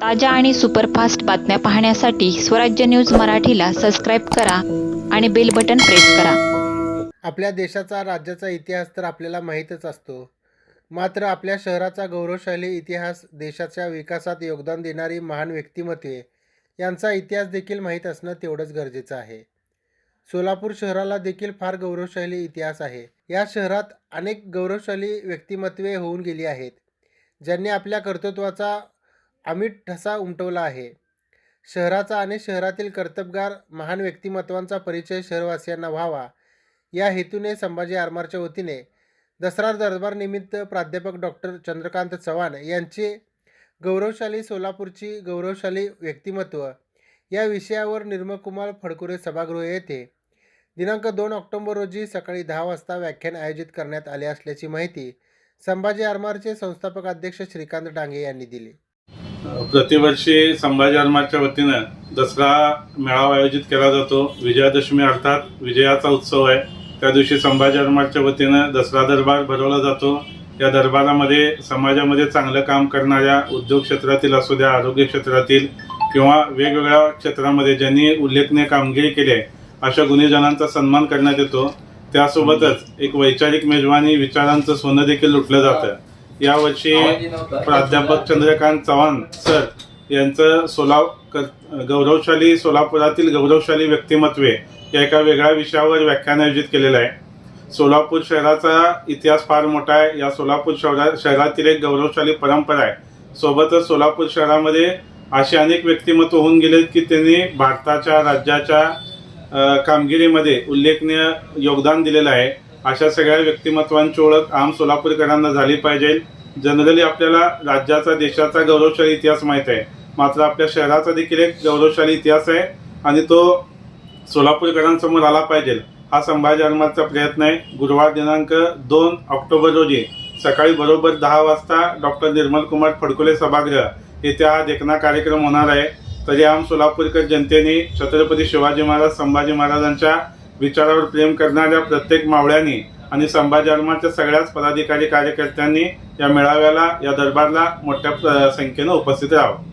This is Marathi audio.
ताज्या आणि सुपरफास्ट बातम्या पाहण्यासाठी स्वराज्य न्यूज मराठीला सबस्क्राईब करा आणि बेल बटन प्रेस करा. आपल्या देशाचा राज्याचा इतिहास तर आपल्याला माहीतच असतो. मात्र आपल्या शहराचा गौरवशाली इतिहास देशाच्या विकासात योगदान देणारी महान व्यक्तिमत्वे यांचा इतिहास देखील माहीत असणं तेवढंच गरजेचं आहे. सोलापूर शहराला देखील फार गौरवशाली इतिहास आहे. या शहरात अनेक गौरवशाली व्यक्तिमत्वे होऊन गेली आहेत. ज्यांनी आपल्या कर्तृत्वाचा अमिट ठसा उमटवला आहे. शहराचा आणि शहरातील कर्तबगार महान व्यक्तिमत्वांचा परिचय शहरवासियांना व्हावा. या हेतूने संभाजी आरमारच्या वतीने दसरा दरबारनिमित्त प्राध्यापक डॉक्टर चंद्रकांत चव्हाण यांचे गौरवशाली सोलापूरची गौरवशाली व्यक्तिमत्व या विषयावर निर्मकुमार फडकुरे सभागृह येथे दिनांक दोन ऑक्टोबर रोजी सकाळी दहा वाजता व्याख्यान आयोजित करण्यात आले असल्याची माहिती संभाजी आरमारचे संस्थापक अध्यक्ष श्रीकांत डांगे यांनी दिली. प्रतिवर्षी संभाजी आरमारच्या वतीनं दसरा मेळावा आयोजित केला जातो. विजयादशमी अर्थात विजयाचा उत्सव आहे. त्या दिवशी संभाजी आरमारच्या वतीनं दसरा दरबार भरवला जातो. या दरबारामध्ये समाजामध्ये चांगलं काम करणाऱ्या उद्योग क्षेत्रातील असू द्या आरोग्य क्षेत्रातील किंवा वेगवेगळ्या क्षेत्रामध्ये ज्यांनी उल्लेखनीय कामगिरी केली आहे अशा गुन्हेजनांचा सन्मान करण्यात येतो. त्यासोबतच एक वैचारिक मेजवानी विचारांचं सोनं देखील लुटलं जातं. यावर्षी प्राध्यापक चंद्रकांत चव्हाण सर यांचं सोला गौरवशाली सोलापुरातील गौरवशाली व्यक्तिमत्वे या एका वेगळ्या विषयावर व्याख्यान आयोजित केलेलं आहे. सोलापूर शहराचा इतिहास फार मोठा आहे. या सोलापूर शहरा शहरातील एक गौरवशाली परंपरा आहे. सोबतच सोलापूर शहरामध्ये असे अनेक व्यक्तिमत्व होऊन गेलेत की त्यांनी भारताच्या राज्याच्या कामगिरीमध्ये उल्लेखनीय योगदान दिलेलं आहे. अशा सगळ्या व्यक्तिमत्वांची ओळख आम सोलापूरकरांना झाली पाहिजे. जनरली आपल्याला राज्याचा देशाचा गौरवशाली इतिहास माहीत आहे. मात्र आपल्या शहराचा देखील एक गौरवशाली इतिहास आहे आणि तो सोलापूरकरांसमोर आला पाहिजे. हा संभाजी आरमारचा प्रयत्न आहे. गुरुवार दिनांक दोन ऑक्टोबर रोजी सकाळी बरोबर दहा वाजता डॉक्टर निर्मल कुमार फडकुले सभागृह येथे हा देखना कार्यक्रम होणार आहे. तरी आम सोलापूरकर जनतेने छत्रपती शिवाजी महाराज संभाजी महाराजांच्या विचारावर प्रेम करणाऱ्या प्रत्येक मावळ्यांनी आणि संभाजी आरमारच्या सगळ्याच पदाधिकारी कार्यकर्त्यांनी या मेळाव्याला या दरबारला मोठ्या प्र- संख्येनं उपस्थित राहावं.